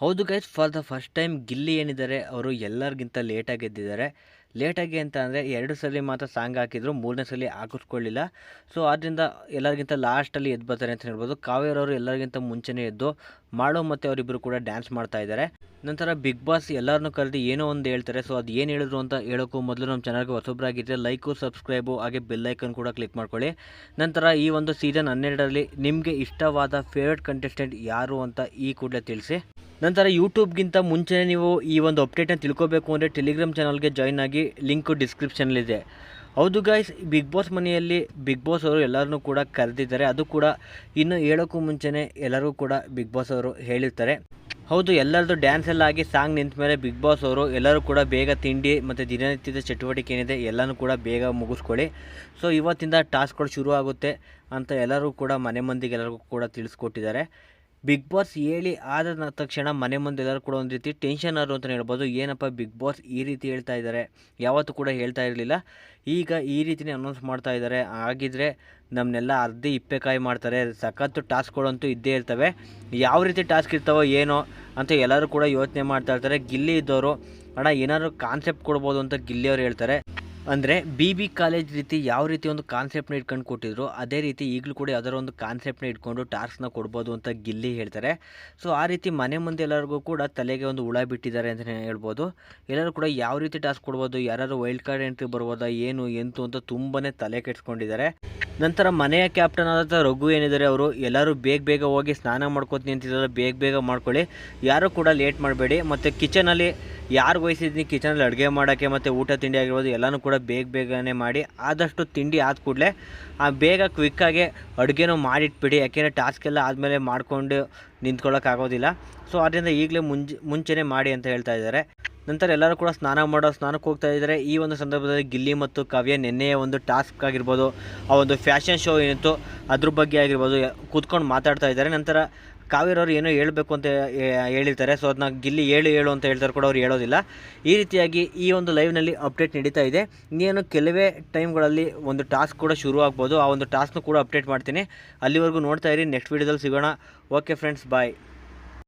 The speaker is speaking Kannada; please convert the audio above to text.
ಹೌದು guys for the first time Gilli ಏನಿದ್ದಾರೆ, ಅವರು ಎಲ್ಲರಿಗಿಂತ ಲೇಟಾಗಿ ಎದ್ದಿದ್ದಾರೆ. ಲೇಟಾಗಿ ಅಂತ ಅಂದರೆ ಎರಡು ಸಲ ಮಾತ್ರ ಸಾಂಗ್ ಹಾಕಿದ್ರು, ಮೂರನೇ ಸಲ ಹಾಕಿಸ್ಕೊಳ್ಳಿಲ್ಲ. ಸೊ ಆದ್ದರಿಂದ ಎಲ್ಲರಿಗಿಂತ ಲಾಸ್ಟಲ್ಲಿ ಎದ್ದು ಬರ್ತಾರೆ ಅಂತ ಹೇಳ್ಬೋದು. ಕಾವೇರವರು ಎಲ್ಲರಿಗಿಂತ ಮುಂಚೆನೇ ಎದ್ದು ಮಾಡೋ ಮತ್ತು ಅವರಿಬ್ಬರು ಕೂಡ ಡ್ಯಾನ್ಸ್ ಮಾಡ್ತಾ ಇದ್ದಾರೆ. ನಂತರ ಬಿಗ್ ಬಾಸ್ ಎಲ್ಲರನ್ನೂ ಕರೆದು ಏನೋ ಒಂದು ಹೇಳ್ತಾರೆ. ಸೊ ಅದು ಏನು ಹೇಳಿದ್ರು ಅಂತ ಹೇಳೋಕ್ಕೂ ಮೊದಲು ನಮ್ಮ ಚಾನಲ್ಗೆ ಹೊಸಬ್ರಾಗಿದ್ದರೆ ಲೈಕು ಸಬ್ಸ್ಕ್ರೈಬು ಹಾಗೆ ಬೆಲ್ ಐಕನ್ ಕೂಡ ಕ್ಲಿಕ್ ಮಾಡ್ಕೊಳ್ಳಿ. ನಂತರ ಈ ಒಂದು ಸೀಸನ್ ಹನ್ನೆರಡರಲ್ಲಿ ನಿಮಗೆ ಇಷ್ಟವಾದ ಫೇವ್ರೆಟ್ ಕಂಟೆಸ್ಟೆಂಟ್ ಯಾರು ಅಂತ ಈ ಕೂಡಲೇ ತಿಳಿಸಿ. ನಂತರ ಯೂಟ್ಯೂಬ್ಗಿಂತ ಮುಂಚೆನೇ ನೀವು ಈ ಒಂದು ಅಪ್ಡೇಟ್ನ ತಿಳ್ಕೊಬೇಕು ಅಂದರೆ ಟೆಲಿಗ್ರಾಮ್ ಚಾನಲ್ಗೆ ಜಾಯ್ನ್ ಆಗಿ ಲಿಂಕು ಡಿಸ್ಕ್ರಿಪ್ಷನಲ್ಲಿದೆ ಹೌದು ಗಾಯ್ಸ್ ಬಿಗ್ ಬಾಸ್ ಮನೆಯಲ್ಲಿ ಬಿಗ್ ಬಾಸ್ ಅವರು ಎಲ್ಲರನ್ನೂ ಕೂಡ ಕರೆದಿದ್ದಾರೆ. ಅದು ಕೂಡ ಇನ್ನು ಹೇಳೋಕ್ಕೂ ಮುಂಚೆನೇ ಎಲ್ಲರೂ ಕೂಡ ಬಿಗ್ ಬಾಸ್ ಅವರು ಹೇಳಿರ್ತಾರೆ. ಹೌದು, ಎಲ್ಲರದ್ದು ಡ್ಯಾನ್ಸ್ ಎಲ್ಲ ಆಗಿ ಸಾಂಗ್ ನಿಂತ ಮೇಲೆ ಬಿಗ್ ಬಾಸ್ ಅವರು ಎಲ್ಲರೂ ಕೂಡ ಬೇಗ ತಿಂಡಿ ಮತ್ತು ದಿನನಿತ್ಯದ ಚಟುವಟಿಕೆ ಏನಿದೆ ಎಲ್ಲನೂ ಕೂಡ ಬೇಗ ಮುಗಿಸ್ಕೊಳ್ಳಿ. ಸೊ ಇವತ್ತಿಂದ ಟಾಸ್ಕ್ಗಳು ಶುರು ಆಗುತ್ತೆ ಅಂತ ಎಲ್ಲರೂ ಕೂಡ ಮನೆ ಮಂದಿಗೆ ಎಲ್ಲರಿಗೂ ಕೂಡ ತಿಳಿಸ್ಕೊಟ್ಟಿದ್ದಾರೆ. ಬಿಗ್ ಬಾಸ್ ಹೇಳಿ ಆದ ತಕ್ಷಣ ಮನೆ ಮುಂದೆ ಎಲ್ಲರೂ ಕೂಡ ಒಂದು ರೀತಿ ಟೆನ್ಷನ್ ಆರು ಅಂತಲೇ ಹೇಳ್ಬೋದು. ಏನಪ್ಪ ಬಿಗ್ ಬಾಸ್ ಈ ರೀತಿ ಹೇಳ್ತಾ ಇದ್ದಾರೆ ಯಾವತ್ತೂ ಕೂಡ ಹೇಳ್ತಾ ಇರಲಿಲ್ಲ. ಈಗ ಈ ರೀತಿನೇ ಅನೌನ್ಸ್ ಮಾಡ್ತಾ ಇದ್ದಾರೆ ಹಾಗಿದ್ರೆ ನಮ್ಮನ್ನೆಲ್ಲ ಅರ್ಧಿ ಇಪ್ಪೆಕಾಯಿ ಮಾಡ್ತಾರೆ. ಸಖತ್ತು ಟಾಸ್ಕ್ಗಳಂತೂ ಇದ್ದೇ ಇರ್ತವೆ. ಯಾವ ರೀತಿ ಟಾಸ್ಕ್ ಇರ್ತಾವೋ ಏನೋ ಅಂತ ಎಲ್ಲರೂ ಕೂಡ ಯೋಚನೆ ಮಾಡ್ತಾ ಇರ್ತಾರೆ. ಗಿಲ್ಲಿ ಇದ್ದವರು, ಅಣ್ಣ, ಏನಾದ್ರು ಕಾನ್ಸೆಪ್ಟ್ ಕೊಡ್ಬೋದು ಅಂತ ಗಿಲ್ಲಿಯವರು ಹೇಳ್ತಾರೆ. ಅಂದರೆ ಬಿ ಬಿ ಕಾಲೇಜ್ ರೀತಿ ಯಾವ ರೀತಿ ಒಂದು ಕಾನ್ಸೆಪ್ಟ್ನ ಇಟ್ಕೊಂಡು ಕೊಟ್ಟಿದ್ರು, ಅದೇ ರೀತಿ ಈಗಲೂ ಕೂಡ ಯಾವ್ದಾರ ಒಂದು ಕಾನ್ಸೆಪ್ಟ್ನ ಇಟ್ಕೊಂಡು ಟಾಸ್ಕ್ನ ಕೊಡ್ಬೋದು ಅಂತ ಗಿಲ್ಲಿ ಹೇಳ್ತಾರೆ. ಸೊ ಆ ರೀತಿ ಮನೆ ಮುಂದೆ ಎಲ್ಲರಿಗೂ ಕೂಡ ತಲೆಗೆ ಒಂದು ಹುಳ ಬಿಟ್ಟಿದ್ದಾರೆ ಅಂತಲೇ ಹೇಳ್ಬೋದು. ಎಲ್ಲರೂ ಕೂಡ ಯಾವ ರೀತಿ ಟಾಸ್ಕ್ ಕೊಡ್ಬೋದು ಯಾರು ವೈಲ್ಡ್ ಕಾರ್ಡ್ ಎಂಟ್ರಿ ಬರ್ಬೋದಾ, ಏನು, ಎಂತು ಅಂತ ತುಂಬಾ ತಲೆ ಕೆಡಿಸ್ಕೊಂಡಿದ್ದಾರೆ. ನಂತರ ಮನೆಯ ಕ್ಯಾಪ್ಟನ್ ಆದಂಥ ರಘು ಏನಿದ್ದಾರೆ ಅವರು, ಎಲ್ಲರೂ ಬೇಗ ಬೇಗ ಹೋಗಿ ಸ್ನಾನ ಮಾಡ್ಕೊತೀನಿ ಅಂತಿದ್ದಾರೆ ಬೇಗ ಬೇಗ ಮಾಡ್ಕೊಳ್ಳಿ. ಯಾರೂ ಕೂಡ ಲೇಟ್ ಮಾಡಬೇಡಿ. ಮತ್ತು ಕಿಚನಲ್ಲಿ ಯಾರು ಬಯಸಿದ್ದೀನಿ ಕಿಚನಲ್ಲಿ ಅಡುಗೆ ಮಾಡೋಕ್ಕೆ ಮತ್ತು ಊಟ ತಿಂಡಿ ಆಗಿರ್ಬೋದು, ಎಲ್ಲನೂ ಕೂಡ ಬೇಗ ಬೇಗನೆ ಮಾಡಿ, ಆದಷ್ಟು ತಿಂಡಿ ಆದ ಕೂಡಲೇ ಬೇಗ ಕ್ವಿಕ್ಕಾಗಿ ಅಡುಗೆನೂ ಮಾಡಿಟ್ಬಿಡಿ. ಯಾಕೆಂದರೆ ಟಾಸ್ಕ್ ಎಲ್ಲ ಆದಮೇಲೆ ಮಾಡಿಕೊಂಡು ನಿಂತ್ಕೊಳ್ಳೋಕ್ಕಾಗೋದಿಲ್ಲ ಸೊ ಅದರಿಂದ ಈಗಲೇ ಮುಂಜೆ, ಮುಂಚೆನೇ ಮಾಡಿ ಅಂತ ಹೇಳ್ತಾ ಇದ್ದಾರೆ. ನಂತರ ಎಲ್ಲರೂ ಕೂಡ ಸ್ನಾನ ಮಾಡೋ ಸ್ನಾನಕ್ಕೆ ಹೋಗ್ತಾ ಇದ್ದಾರೆ. ಈ ಒಂದು ಸಂದರ್ಭದಲ್ಲಿ ಗಿಲ್ಲಿ ಮತ್ತು ಕಾವ್ಯ ನಿನ್ನೆಯ ಒಂದು ಟಾಸ್ಕ್ ಆಗಿರ್ಬೋದು, ಆ ಒಂದು ಫ್ಯಾಷನ್ ಶೋ ಏನಿತ್ತು, ಅದ್ರ ಬಗ್ಗೆ ಆಗಿರ್ಬೋದು ಕೂತ್ಕೊಂಡು ಮಾತಾಡ್ತಾ ಇದ್ದಾರೆ. ನಂತರ ಕಾವೇರವ್ರು ಏನೋ ಹೇಳಬೇಕು ಅಂತ ಹೇಳಿರ್ತಾರೆ. ಸೊ ಅದನ್ನ ಗಿಲ್ಲಿ ಹೇಳು ಹೇಳು ಅಂತ ಹೇಳ್ತಾರೆ ಕೂಡ ಅವ್ರು ಹೇಳೋದಿಲ್ಲ. ಈ ರೀತಿಯಾಗಿ ಈ ಒಂದು ಲೈವ್ನಲ್ಲಿ ಅಪ್ಡೇಟ್ ನಡೀತಾ ಇದೆ. ಇನ್ನೇನು ಕೆಲವೇ ಟೈಮ್ಗಳಲ್ಲಿ ಒಂದು ಟಾಸ್ಕ್ ಕೂಡ ಶುರು ಆಗ್ಬೋದು. ಆ ಒಂದು ಟಾಸ್ಕ್ನ ಕೂಡ ಅಪ್ಡೇಟ್ ಮಾಡ್ತೀನಿ. ಅಲ್ಲಿವರೆಗೂ ನೋಡ್ತಾ ಇರಿ. ನೆಕ್ಸ್ಟ್ ವೀಡಿಯೋದಲ್ಲಿ ಸಿಗೋಣ. Okay friends bye